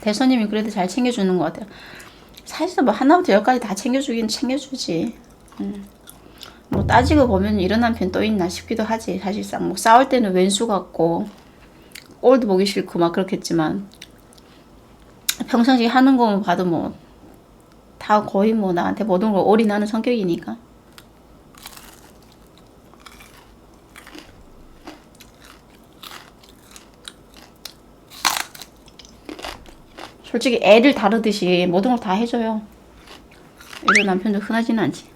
대선님이 그래도 잘 챙겨주는 것 같아요. 사실 뭐 하나부터 열까지 다 챙겨주긴 챙겨주지. 음. 뭐 따지고 보면 이런 남편 또 있나 싶기도 하지. 사실상 뭐 싸울 때는 왼수 같고 꼴도 보기 싫고 막 그렇겠지만 평상시 하는 거만 봐도 뭐 다 거의 뭐 나한테 모든 걸 올인하는 성격이니까. 솔직히 애를 다루듯이 모든 걸 다 해줘요. 이런 남편도 흔하지는 않지.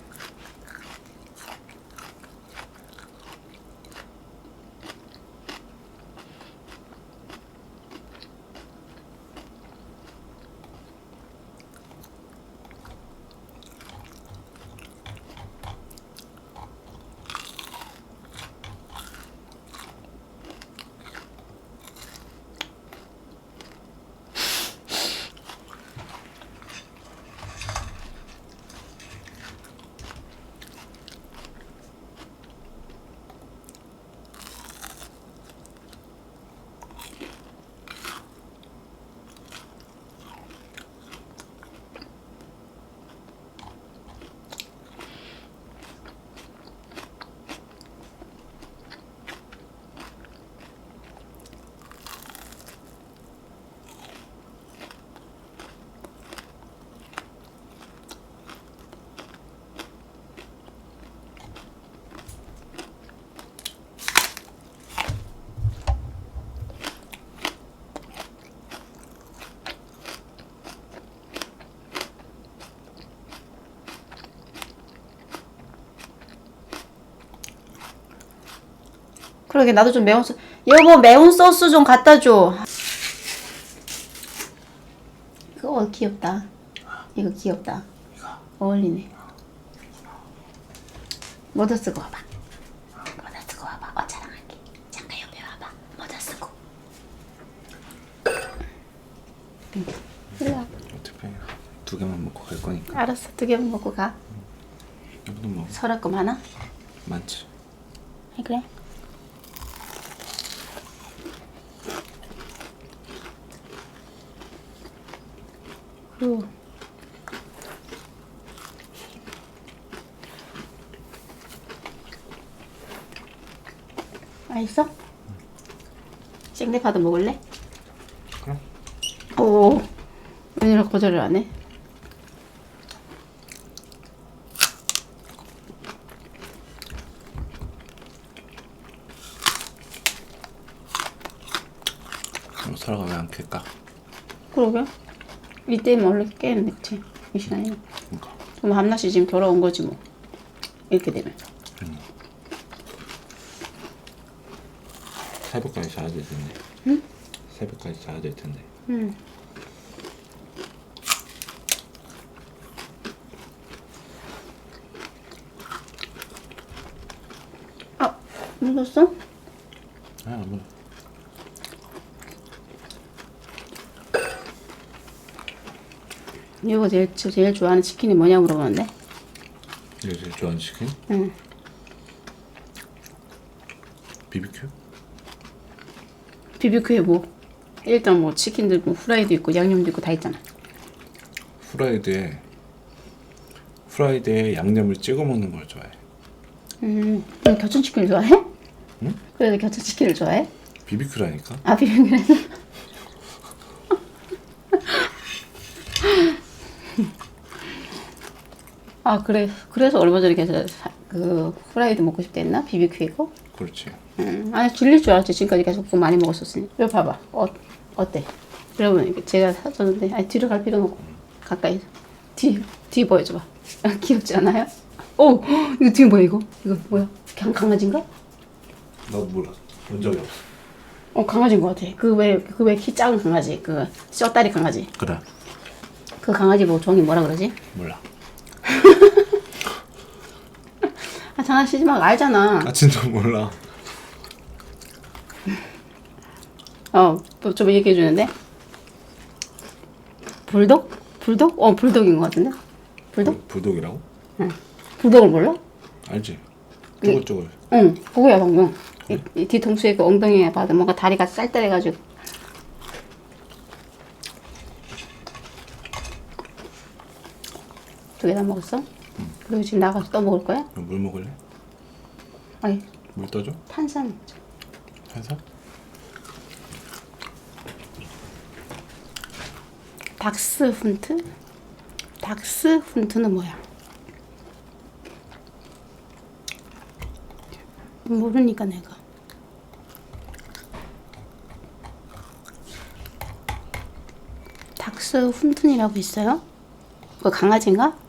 그러게 나도 좀 매운 소 여보 매운 소스 좀 갖다 줘. 이거 귀엽다. 이거 귀엽다. 어울리네. 모자 쓰고 와봐. 모자 쓰고 와봐. 어 자랑할게. 잠깐 옆에 와봐. 모자 쓰고. 응. 일로 와. 어차피 두 개만 먹고 갈 거니까 알았어. 두 개만 먹고 가. 여기도 뭐 설할 거 많아? 많지 아, 그래. 그리고 맛있어? 생대파도 먹을래? 그럼 오, 웬일로 거절을 안 해? 뭐 설아가 왜안 켤까? 그러게. 이때면 원래 그치? 이 시간에. 그러니까 그럼 한낮이 지금 돌아온 거지 뭐. 이렇게 되면. 새벽까지 자야 될 텐데 응? 새벽까지 자야 될 텐데 음. 아, 묻었어? 아 아무나 이거 제일, 저 제일 좋아하는 치킨이 뭐냐 물어보는데? 이거 제일 좋아하는 치킨? 응. 비비큐? 비비큐에 뭐, 일단 뭐 치킨도 있고 후라이도 있고 양념도 있고 다 있잖아. 후라이드에 후라이드에 양념을 찍어 먹는 걸 좋아해 음, 너 교촌치킨을 좋아해? 응? 그래도 교촌치킨을 좋아해? 비비큐라니까 아, 비빔면에서? 아, 그래. 그래서 얼마 전에 계속 사- 그 후라이드 먹고 싶다 했나? 비비큐 이거? 그렇지 음, 아니, 질릴 줄 알았지. 지금까지 계속 그거 많이 먹었었으니. 이거 봐봐. 어, 어때? 여러분, 이거 제가 사줬는데, 아니, 뒤로 갈 필요는 없고, 가까이. 뒤, 뒤 보여줘봐. 아, 귀엽지 않아요? 오! 이거 뒤에 뭐야, 이거? 이거 뭐야? 강, 강아지인가? 나도 몰라 본 적이 없어 어, 강아지인 것 같아. 그 왜, 그 왜 키 작은 강아지. 그, 뼈다리 강아지. 그래 그 강아지 뭐 종이 뭐라 그러지? 몰라 아 장난치지 마 알잖아. 아 진짜 몰라 어 좀 얘기해 주는데. 불독? 불독? 어 불독인 것 같은데. 불독? 불독이라고? 불독을 몰라? 알지 쪼글쪼글 응 그거야 방금. 이, 이 뒤통수에 그 엉덩이에 봐도 뭔가 다리가 쌀쌀해가지고. 두개 다 먹었어? 그리고 지금 나가서 또 먹을 거야? 그럼 물 먹을래? 아니 물 떠줘? 탄산 먹자. 해서? 닥스 훈트? 닥스 훈트는 뭐야? 모르니까 내가. 닥스 훈튼이라고 있어요? 그거 강아지인가?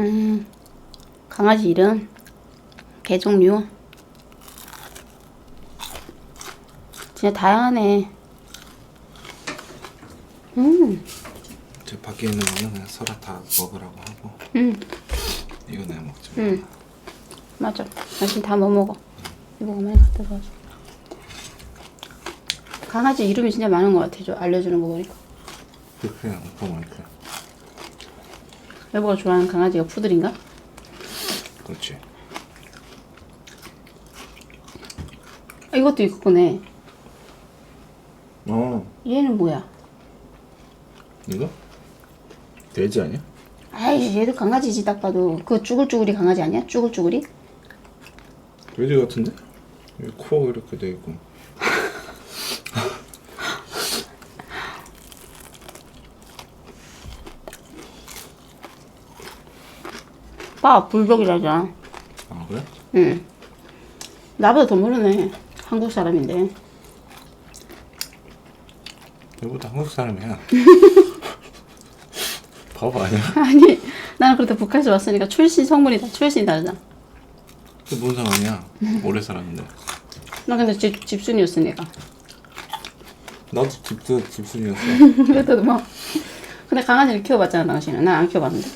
음, 강아지 이름, 개 종류. 진짜 다양하네. 음, 저 밖에 있는 거는 그냥 설아 다 먹으라고 하고 음, 이거 내가 먹지 음. 맞아. 당신 다뭐 먹어? 이모가 많이 갖다 줘가지고. 강아지 이름이 진짜 많은 것 같아. 저 알려주는 거 보니까. 그냥 엄청 많대 여보가 좋아하는 강아지가 푸들인가? 그렇지 아, 이것도 이거네. 어 얘는 뭐야? 이거? 돼지 아니야? 아이, 얘도 강아지지 딱 봐도. 그 쭈글쭈글이 강아지 아니야? 쭈글쭈글이? 돼지 같은데? 여기 코 이렇게 돼 있고 봐, 불독이라잖아. 아 그래? 응. 나보다 더 모르네. 한국 사람인데. 너보다 한국 사람이야 바보 아니야? 아니, 나는 그래도 북한에서 왔으니까 출신 성분이 다 출신이 다르잖아. 그게 뭔 상관이야 오래 살았는데 나 근데 집, 집순이었으니까. 나도 집도 집순이었어 그래도 뭐. 근데 강아지를 키워봤잖아, 당신은. 난 안 키워봤는데.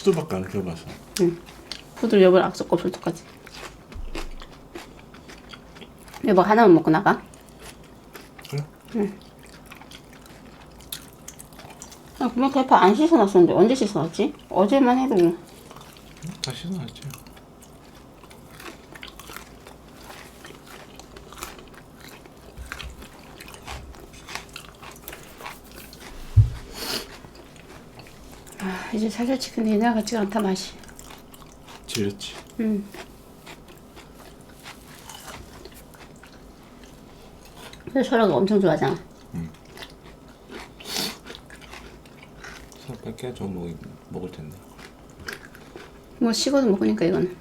푸드밖에 안 키워봤어 푸들 여벌 악석kop을 똑같이. 여보 하나만 먹고 나가. 그래? 아, 그냥 대파 안 씻어놨었는데 언제 씻어놨지? 어제만 해도 다 씻어놨지 아, 이제 살살 치근데 옛날 같지가 않다 맛이. 질렸지. 응. 근데 설아가 엄청 좋아하잖아. 살 뺄게. 저 먹, 먹을 텐데. 뭐 식어도 먹으니까 이거는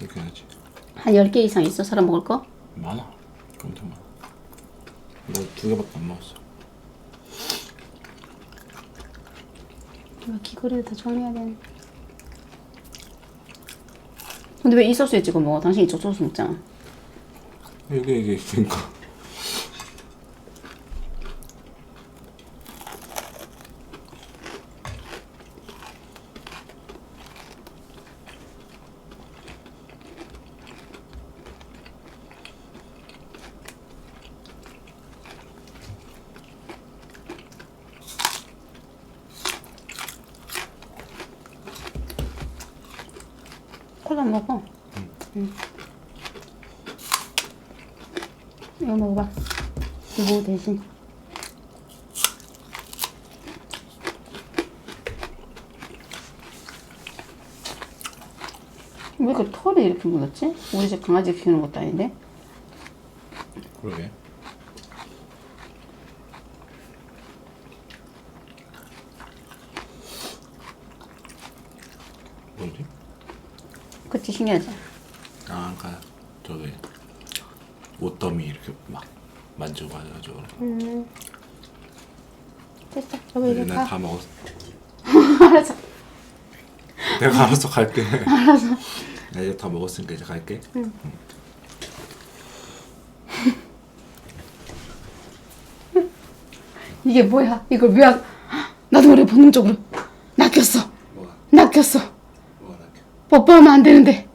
이렇게 해야지. 한 10개 이상 있어? 설아 먹을 거? 많아. 엄청 많아. 너 두 개밖에 안 먹었어 이거 귀걸이를 다 정리해야 되는데. 근데 왜 이 소스에 찍어 먹어? 당신이 저 소스 먹잖아. 여기 이게 있으니까 콜라 먹어. 응. 이거 먹어봐. 이거 대신. 왜 이렇게 털이 이렇게 묻었지? 우리 집 강아지 키우는 것도 아닌데? 그러게 뭐지? 그치, 신기하지? 아 아까 저기 옷더미 이렇게 막 만지고 가지고 음. 됐어. 저기 이제 가. 다 먹었어 알았어. 내가 알아서 갈게 알았어 나 이제 다 먹었으니까 이제 갈게 이게 뭐야? 이걸 왜, 안- 나도 모르게 본능적으로 낚였어. 뭐가 낚였어. 뽀뽀하면 안 되는데.